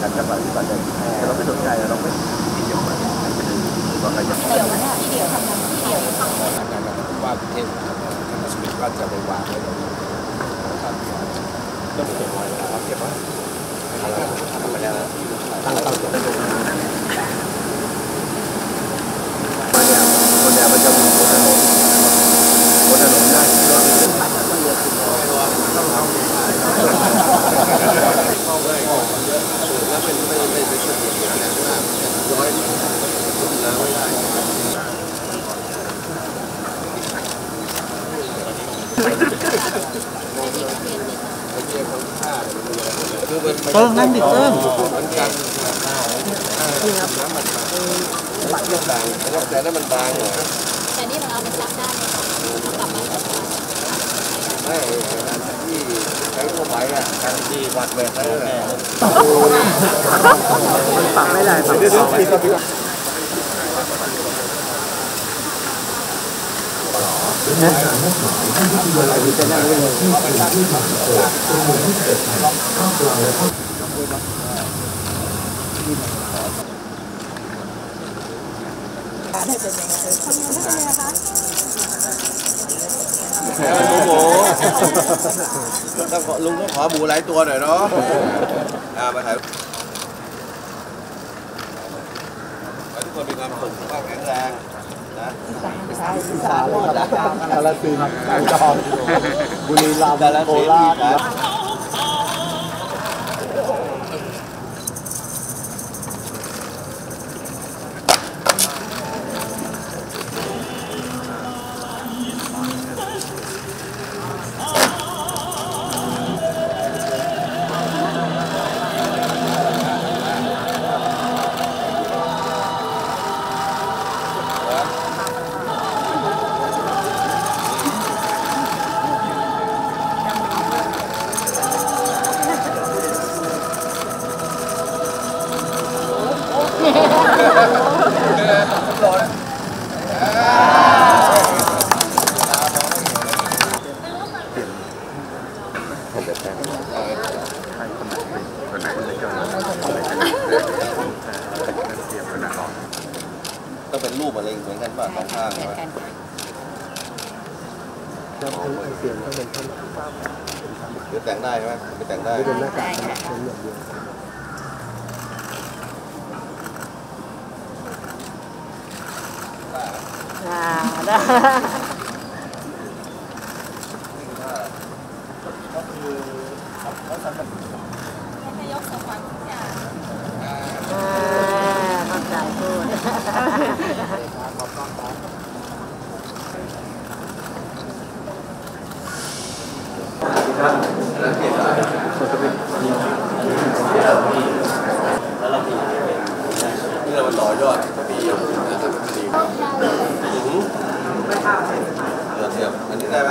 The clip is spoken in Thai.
การจะปฏิบัติแต่เราไม่สนใจเราไม่เกี่ยวมันว่าใครจะเดี๋ยวนะที่เดี๋ยวทำงานที่เดี๋ยวงานนะครับว่ากรุงเทพนะครับทางสมิธก็จะไปวางไว้ตรงนี้นะครับต้องเก็บไว้ครับเก็บไว้ทำไปแล้วตั้งตั้งตัวคนแดงมันจะอยู่บนถนนบนถนนนะที่เราแล้วเป็นไม่ไม่ไม่ช่วยเหลือนะร้อยแล้วไม่ได้คือมัน เติ้งนั่งดิเติ้งมันกันน้ำมับแต่นั้นมันบางเหรอแต่นี่มันเอาไปซักได้เอากลับมาไม่ที่ใช้ทั่วไปอะการที่วัดเวทนั่นแหละปักไม่ได้ปักเดี๋ยวเดี๋ยวปีก็ปี ลุงโหต้องขอลุงต้องขอหมูหลายตัวหน่อยเนาะอ่ามาถ่ายขอให้ทุกคนมีความสุขสุขภาพแข็งแรงนะกาลสินธุ์อ่างทองบุรีรัมย์โคราชต้อ งเป็นรูปอะไรเหมือนกันป่ะสองข้างเหมือนป่ะกันเสียงต้องเป็นท่อนหรือแต่งได้ไหมไม่แต่งได้เป็นหน้าได้กากค่ะเป็นอย่างเดียวอ่าได้นายก สมหวั ต่อยอดมีอยู่นะครับปีหือเดี๋ยวเทียบอันนี้ได้ไหม